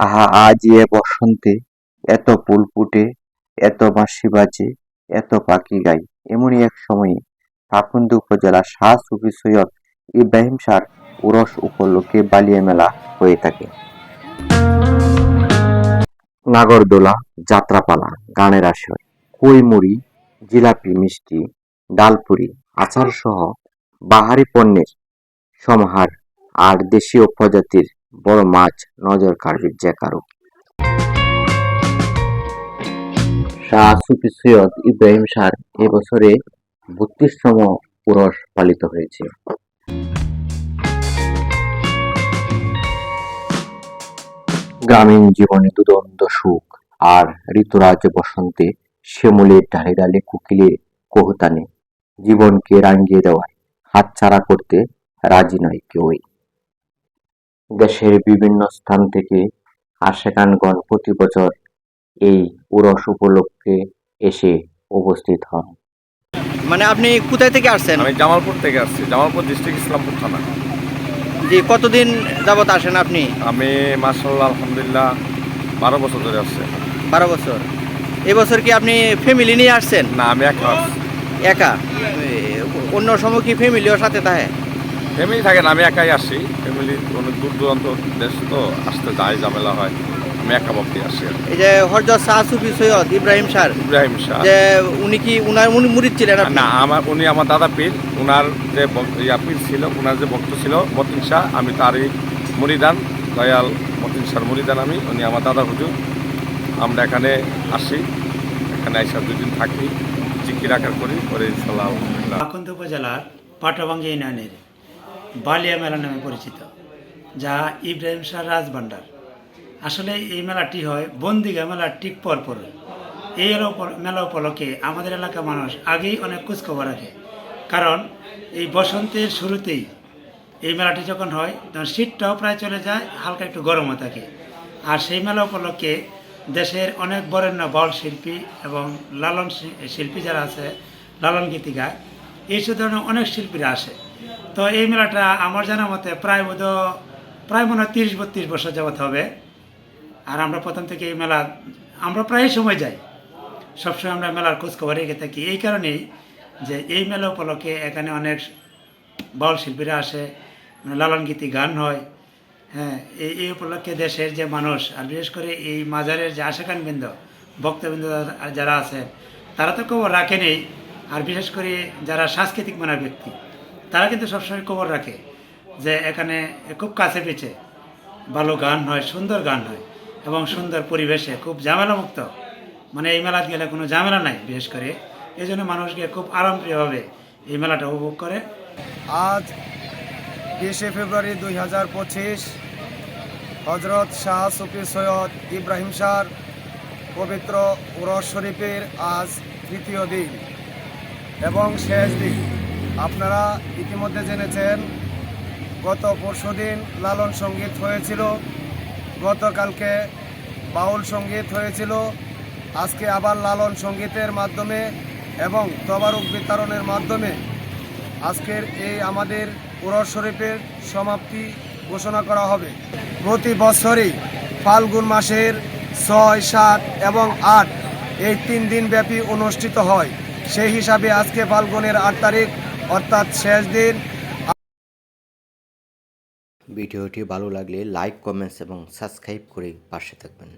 আহা, আজ এ বসন্তে এত ফুল ফুটে এত বাঁশি বাজে, এত পাখি গাই। এমনই এক সময়ে পাকুন্দ উপজেলা শাহ সুফি সৈয়দ ইব্রাহিম শাহ উরস উপলক্ষে বালিয়া মেলা হয়ে থাকে। নাগরদোলা, যাত্রাপালা, গানের আসর কৈমুড়ি, জিলাপি, মিষ্টি, ডালপুরি আচার সহ বাহারি পণ্যের সমাহার আর দেশীয় প্রজাতির বড় মাছ, নজর কাড়বে যে কারও। শাহ সুফি সৈয়দ ইব্রাহিম শাহ এবছরে বত্রিশতম পুরস পালিত হয়েছে। গ্রামীণ জীবনে দুদণ্ড সুখ আর ঋতুরাজ বসন্তে শ্যামলের ডালে ডালে কোকিলের কোহতানে। জীবনকে রাঙিয়ে দেওয়ার হাতছাড়া করতে রাজি নয় কেউই। দেশের বিভিন্ন স্থান থেকে আশেকানগণ প্রতি বছর এই উরস উপলক্ষে এসে উপস্থিত হন। মানে আপনি কোথায় থেকে আসছেন? আমি জামালপুর থেকে আসছি জামালপুর ডিস্ট্রিক্ট ইসলামপুর থানা। যে কতদিন যাবত আসেন আপনি? আমি মার্শাল্লাহ আলহামদুলিল্লাহ বারো বছর ধরে আসছি। বারো বছর। এবছর কি আপনি ফ্যামিলি নিয়ে আসছেন? না আমি একা। একা? অন্য সময় কি ফ্যামিলিও সাথে থাকে? ফ্যামিলি থাকে না আমি একাই আসি। ফ্যামিলি অনেক দূর দূরান্ত দেশ তো আসতে যায় ঝামেলা হয়। আমি একা ভক্তি আসি এই যে হরজত শাহ সুফি সৈয়দ ইব্রাহিম স্যার ইব্রাহিম শাহ যে উনি কি উনার উনি মুরিদ ছিলেন না আমার উনি আমার দাদা পীর। উনার যে ইয়া পীর ছিল উনার যে ভক্ত ছিল মতিন শাহ আমি তারই মুরিদান দয়াল মতিন শাহ মুরিদান আমি উনি আমার দাদা হুজুর। আমরা এখানে আসি এখানে আইসা দুদিন থাকি চিকি রাখার করি পরে ইনশাল্লাহ আলহামদুলিল্লাহ। আকন্দ উপজেলার পাটাভাঙ্গি ইউনিয়নের বালিয়া মেলা নামে পরিচিত, যা ইব্রাহিম শাহ রাজভান্ডার আসলে এই মেলাটি হয় বন্দিগা মেলার ঠিক পর পর এই মেলা উপলক্ষে আমাদের এলাকার মানুষ আগেই অনেক খোঁজখবর রাখে। কারণ এই বসন্তের শুরুতেই এই মেলাটি যখন হয়, তখন শীতটাও প্রায় চলে যায়, হালকা একটু গরমও থাকে। আর সেই মেলা উপলক্ষে দেশের অনেক বরেণ্য বল শিল্পী এবং লালন শিল্পী যারা আছে, লালন গীতিকা এইসব ধরনের অনেক শিল্পীরা আসে। তো এই মেলাটা আমার জানা মতে প্রায় বোধ প্রায় মনে হয় তিরিশ বত্রিশ বছর যাবত হবে। আর আমরা প্রথম থেকে এই মেলা, আমরা প্রায় সময় যাই। সবসময় আমরা মেলার খোঁজখবর রেখে থাকি। এই কারণেই যে এই মেলা উপলক্ষে এখানে অনেক বাউল শিল্পীরা আসে মানে লালন গীতি গান হয়। হ্যাঁ এই এই উপলক্ষে দেশের যে মানুষ, আর বিশেষ করে এই মাজারের যে আশাকানবৃন্দ, ভক্তবৃন্দ যারা আছে তারা তো খবর রাখেনই আর বিশেষ করে যারা সাংস্কৃতিক মানের ব্যক্তি তারা কিন্তু সবসময় খবর রাখে যে এখানে খুব কাছে পেছে ভালো গান হয়, সুন্দর গান হয় এবং সুন্দর পরিবেশে খুব ঝামেলামুক্ত। মানে এই মেলাতে গেলে কোনো ঝামেলা নাই বিশেষ করে। এই জন্য মানুষকে খুব আরামপ্রিয়ভাবে এই মেলাটা উপভোগ করে। আজ বিশে ফেব্রুয়ারি দুই হাজার পঁচিশ হজরত শাহ সুফি সৈয়দ ইব্রাহিম শাহ পবিত্র উরস শরীফের আজ তৃতীয় দিন এবং শেষ দিন। আপনারা ইতিমধ্যে জেনেছেন, গত পরশু দিন লালন সংগীত হয়েছিল, গতকালকে বাউল সংগীত হয়েছিল, আজকে আবার লালন সঙ্গীতের মাধ্যমে এবং তবারুক বিতরণের মাধ্যমে আজকের এই আমাদের উরস শরীফের সমাপ্তি ঘোষণা করা হবে। প্রতি বছরই ফাল্গুন মাসের ছয়, সাত এবং আট এই তিন দিন ব্যাপী অনুষ্ঠিত হয়। সেই হিসাবে আজকে ফাল্গুনের আট তারিখ অর্থাৎ শেষ দিন। ভিডিওটি ভালো লাগলে লাইক কমেন্টস এবং সাবস্ক্রাইব করে পাশে থাকবেন।